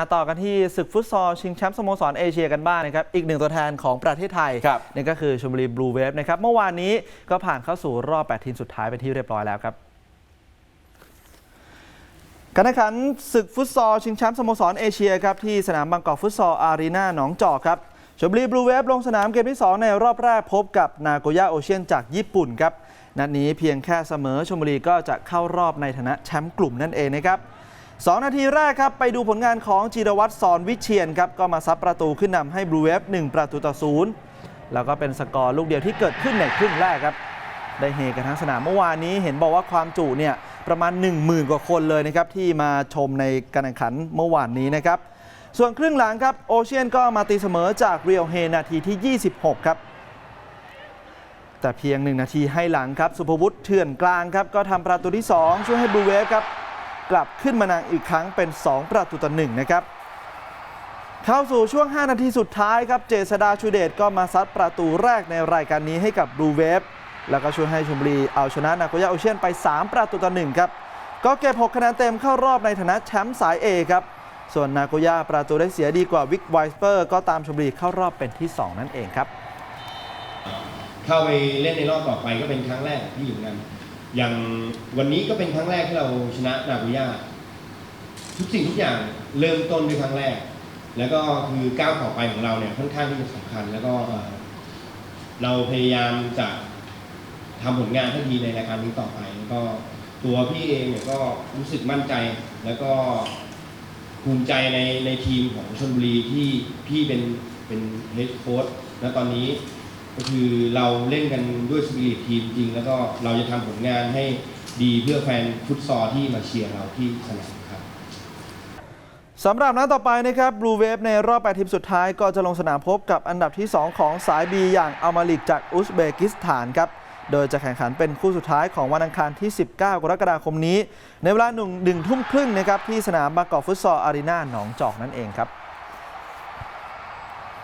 มาต่อกันที่ศึกฟุตซอล ชิงแชมป์สโมสรเอเชียกันบ้างนะครับ อีกหนึ่งตัวแทนของประเทศไทยครับนี่ก็คือชลบุรีบลูเวฟนะครับ เมื่อวานนี้ก็ผ่านเข้าสู่รอบ 8 ทีมสุดท้ายเป็นที่เรียบร้อยแล้วครับการแข่งขันศึกฟุตซอล ชิงแชมป์สโมสรเอเชียครับที่สนามบางกอกฟุตซอลอารีนาหนองจอกครับ ชลบุรีบลูเวฟลงสนามเกมที่ 2 ในรอบแรกพบกับนาโกย่าโอเชียนจากญี่ปุ่นครับ นัดนี้เพียงแค่เสมอชลบุรีก็จะเข้ารอบในฐานะแชมป์กลุ่มนั่นเองนะครับสองนาทีแรกครับ ไปดูผลงานของจิรวัตรสอนวิเชียนครับ ก็มาซับประตูขึ้นนำให้บลูเวฟ1ประตูต่อศูนย์แล้วก็เป็นสกอร์ลูกเดียวที่เกิดขึ้นในครึ่งแรกครับได้เฮกันทั้งสนามเมื่อวานนี้เห็นบอกว่าความจุเนี่ยประมาณ 10,000 กว่าคนเลยนะครับที่มาชมในการแข่งขันเมื่อวานนี้นะครับ ส่วนครึ่งหลังครับโอเชียนก็มาตีเสมอจากเรียวเฮนาทีที่ 26 ครับ แต่เพียง 1 นาทีให้หลังครับ สุภวุฒิเถื่อนกลางครับ ก็ทำประตูที่ 2 ช่วยให้บูเวฟครับ กลับขึ้นมานางอีกครั้งเป็น 2 ประตูต่อหนึ่งนะครับ เข้าสู่ช่วง 5 นาทีสุดท้ายครับ เจษดาชูเดชก็มาซัดประตูแรกในรายการนี้ให้กับบูเวฟแล้วก็ช่วยให้ชมบุรีเอาชนะนาโกย่าโอเชียนไป 3 ประตูต่อหนึ่งครับก็เก็บ 6 คะแนนเต็มเข้ารอบในฐานะแชมป์สาย A ครับ ส่วนนาโกย่าประตูได้เสียดีกว่าวิกไวสเปอร์ก็ตามชมบุรีเข้ารอบเป็นที่ 2 นั่นเองครับ เข้าไปเล่นในรอบต่อไปก็เป็นครั้งแรกที่อยู่นกัน อย่างวันนี้ก็เป็นครั้งแรกที่เราชนะนาบุย่าทุกสิ่งทุกอย่างเริ่มต้นด้วยครั้งแรก แล้วก็คือก้าวต่อไปของเราเนี่ยค่อนข้างที่จะสำคัญ แล้วก็เราพยายามจะทำผลงานให้ดีในรายการนี้ต่อไป แล้วก็ตัวพี่เองเนี่ยก็รู้สึกมั่นใจแล้วก็ ภูมิใจในในทีมของชลบุรีที่พี่เป็นเป็นเฮดโค้ชและตอนนี้ก็คือเราเล่นกันด้วยสปิริตทีมจริง แล้วก็เราจะทำผลงานให้ดีเพื่อแฟนฟุตซอลที่มาเชียร์เราที่สนามครับสำหรับนัดต่อไปนะครับบลูเวฟในรอบ8ทีมสุดท้ายก็จะลงสนามพบกับอันดับที่ 2 ของสาย B อย่างอัลมาลิกจากอุซเบกิสถานครับ โดยจะแข่งขันเป็นคู่สุดท้ายของวันอังคารที่ 19 กรกฎาคมนี้ ในเวลาหนึ่งหนึ่งทุ่มครึ่งนะครับที่สนามบางกอกฟุตซอลอารีนาหนองจอกนั่นเองครับ